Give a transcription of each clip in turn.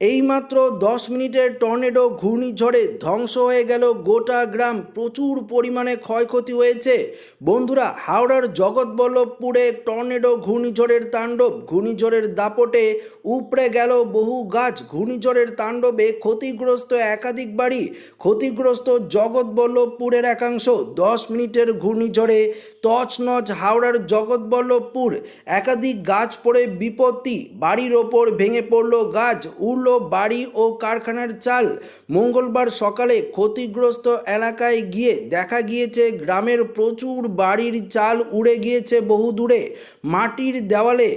এইমাত্র দশ মিনিটের টর্নেডো ঘূর্ণিঝড়ে ধ্বংস হয়ে গেল গোটা গ্রাম। প্রচুর পরিমাণে ক্ষয়ক্ষতি হয়েছে। বন্ধুরা, হাওড়ার জগৎবল্লভপুরে টর্নেডো ঘূর্ণিঝড়ের তাণ্ডব, ঘূর্ণিঝড়ের দাপটে উপড়ে গেল বহু গাছ। ঘূর্ণিঝড়ের তাণ্ডবে ক্ষতিগ্রস্ত একাধিক বাড়ি, ক্ষতিগ্রস্ত জগৎবল্লভপুরের একাংশ। দশ মিনিটের ঘূর্ণিঝড়ে তছনছ হাওড়ার জগৎবল্লভপুর। একাধিক গাছ পড়ে বিপত্তি। বাড়ির ওপর ভেঙে পড়ল গাছ, উড়ল বাড়ি ও কারখানার চাল। মঙ্গলবার সকালে ক্ষতিগ্রস্ত এলাকায় গিয়ে দেখা গিয়েছে, গ্রামের প্রচুর বাড়ির চাল উড়ে গিয়েছে বহু দূরে মাটির দেওয়ালে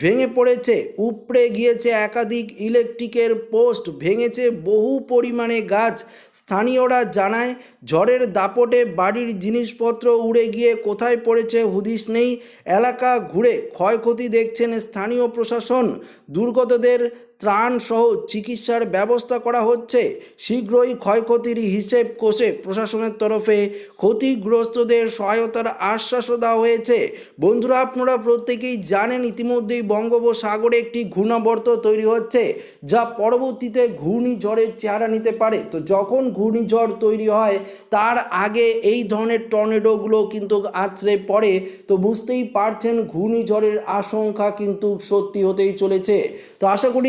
ভেঙে পড়েছে, উপড়ে গিয়েছে একাধিক ইলেকট্রিকের পোস্ট, ভেঙেছে বহু পরিমাণে গাছ। স্থানীয়রা জানায়, ঝড়ের দাপটে বাড়ির জিনিসপত্র উড়ে গিয়ে কোথায় পড়েছে হুদিস নেই। এলাকা ঘুরে ক্ষয়ক্ষতি দেখছেন স্থানীয় প্রশাসন। দুর্গতদের ত্রাণ সহ চিকিৎসার ব্যবস্থা করা হচ্ছে। শীঘ্রই ক্ষয়ক্ষতির হিসেব কষে প্রশাসনের তরফে ক্ষতিগ্রস্তদের সহায়তার আশ্বাসও দেওয়া হয়েছে। বন্ধুরা, আপনারা প্রত্যেকেই জানেন ইতিমধ্যেই বঙ্গোপসাগরে একটি ঘূর্ণাবর্ত তৈরি হচ্ছে, যা পরবর্তীতে ঘূর্ণিঝড়ের চেহারা নিতে পারে। তো যখন ঘূর্ণিঝড় তৈরি হয়, তার আগে এই ধরনের টর্নেডোগুলো কিন্তু আছড়ে পড়ে। তো বুঝতেই পারছেন, ঘূর্ণিঝড়ের আশঙ্কা কিন্তু সত্যি হতেই চলেছে। তো আশা করি